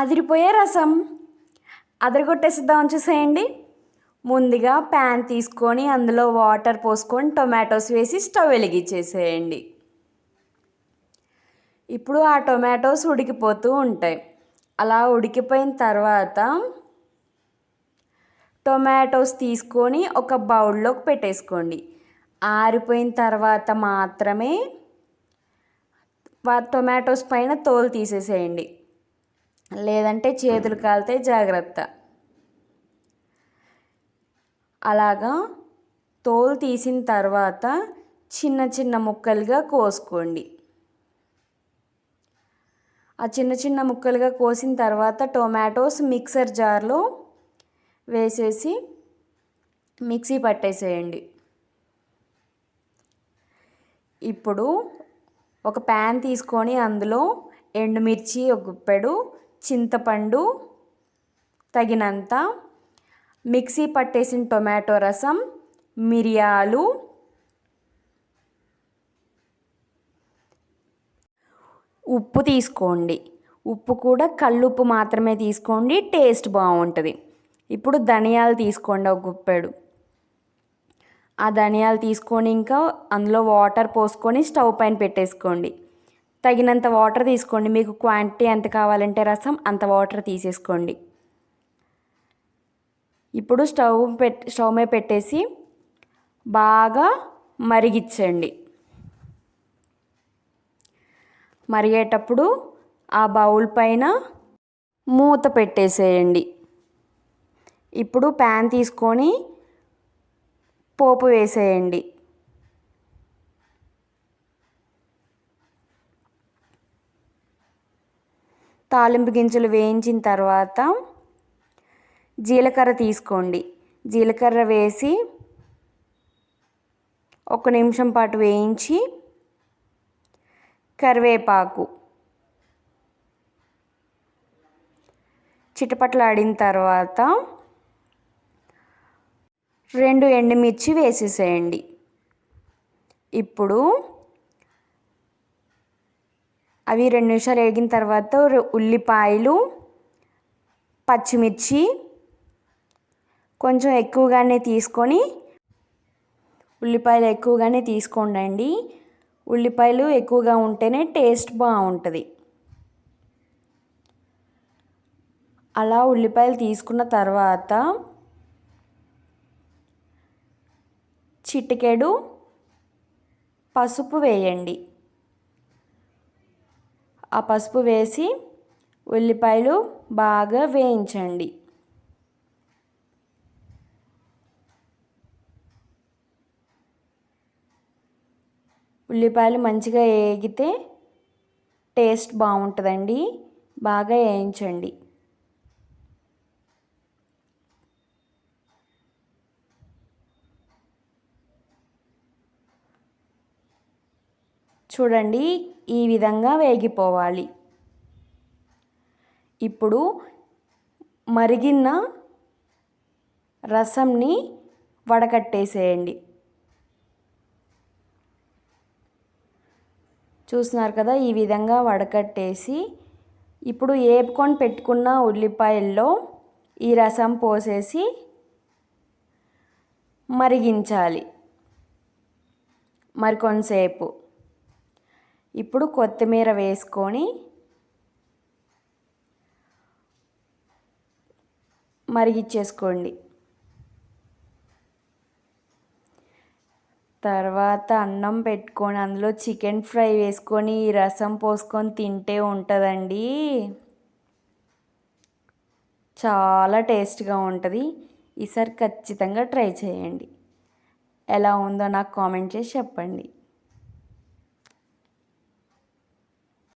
అదిరిపోయే రసం. అదరగొట్టేసిద్దామని చూసేయండి. ముందుగా ప్యాన్ తీసుకొని అందులో వాటర్ పోసుకొని టొమాటోస్ వేసి స్టవ్ వెలిగించేసేయండి. ఇప్పుడు ఆ టొమాటోస్ ఉడికిపోతూ ఉంటాయి. అలా ఉడికిపోయిన తర్వాత టొమాటోస్ తీసుకొని ఒక బౌల్లోకి పెట్టేసుకోండి. ఆరిపోయిన తర్వాత మాత్రమే టొమాటోస్ పైన తోలు తీసేసేయండి. లేదంటే చేతులు కాలితే జాగ్రత్త. అలాగా తోలు తీసిన తర్వాత చిన్న చిన్న ముక్కలుగా కోసుకోండి. ఆ చిన్న చిన్న ముక్కలుగా కోసిన తర్వాత టొమాటోస్ మిక్సర్ జార్లో వేసేసి మిక్సీ పట్టేసేయండి. ఇప్పుడు ఒక ప్యాన్ తీసుకొని అందులో ఎండుమిర్చి ఒక గుప్పెడు చింతపండు తగినంత మిక్సీ పట్టేసిన టొమాటో రసం మిరియాలు ఉప్పు తీసుకోండి. ఉప్పు కూడా కళ్ళుప్పు మాత్రమే తీసుకోండి టేస్ట్ బాగుంటుంది. ఇప్పుడు ధనియాలు తీసుకోండి ఒక గుప్పెడు. ఆ ధనియాలు తీసుకొని ఇంకా అందులో వాటర్ పోసుకొని స్టవ్ పైన పెట్టేసుకోండి. తగినంత వాటర్ తీసుకోండి. మీకు క్వాంటిటీ ఎంత కావాలంటే రసం అంత వాటర్ తీసేసుకోండి. ఇప్పుడు స్టవ్ పెట్ స్టవ్ మీద పెట్టేసి బాగా మరిగించండి. మరిగేటప్పుడు ఆ బౌల్ పైన మూత పెట్టేసేయండి. ఇప్పుడు ప్యాన్ తీసుకొని పోపు వేసేయండి. తాలింపు గింజలు వేయించిన తర్వాత జీలకర్ర తీసుకోండి. జీలకర్ర వేసి ఒక నిమిషం పాటు వేయించి కరివేపాకు చిటపట్లాడిన తర్వాత రెండు ఎండుమిర్చి వేసేసేయండి. ఇప్పుడు అవి రెండు నిమిషాలు వేగిన తర్వాత ఉల్లిపాయలు పచ్చిమిర్చి కొంచెం ఎక్కువగానే తీసుకొని ఉల్లిపాయలు ఎక్కువగానే తీసుకోండి ఉల్లిపాయలు ఎక్కువగా ఉంటేనే టేస్ట్ బాగుంటుంది. అలా ఉల్లిపాయలు తీసుకున్న తర్వాత చిటికెడు పసుపు వేయండి. ఆ పసుపు వేసి ఉల్లిపాయలు బాగా వేయించండి. ఉల్లిపాయలు మంచిగా వేగితే టేస్ట్ బాగుంటుందండి. బాగా వేయించండి. చూడండి ఈ విధంగా వేగిపోవాలి. ఇప్పుడు మరిగిన రసంని వడకట్టేసేయండి. చూస్తున్నారు కదా ఈ విధంగా వడకట్టేసి ఇప్పుడు ఏపుకొని పెట్టుకున్న ఉల్లిపాయల్లో ఈ రసం పోసేసి మరిగించాలి. మరి కొంతసేపు. ఇప్పుడు కొత్తిమీర వేసుకొని మరిగిచ్చేసుకోండి తర్వాత అన్నం పెట్టుకొని అందులో చికెన్ ఫ్రై వేసుకొని రసం పోసుకొని తింటే ఉంటుందండి. చాలా టేస్ట్గా ఉంటుంది. ఈసారి ఖచ్చితంగా ట్రై చేయండి. ఎలా ఉందో నాకు కామెంట్ చేసి చెప్పండి.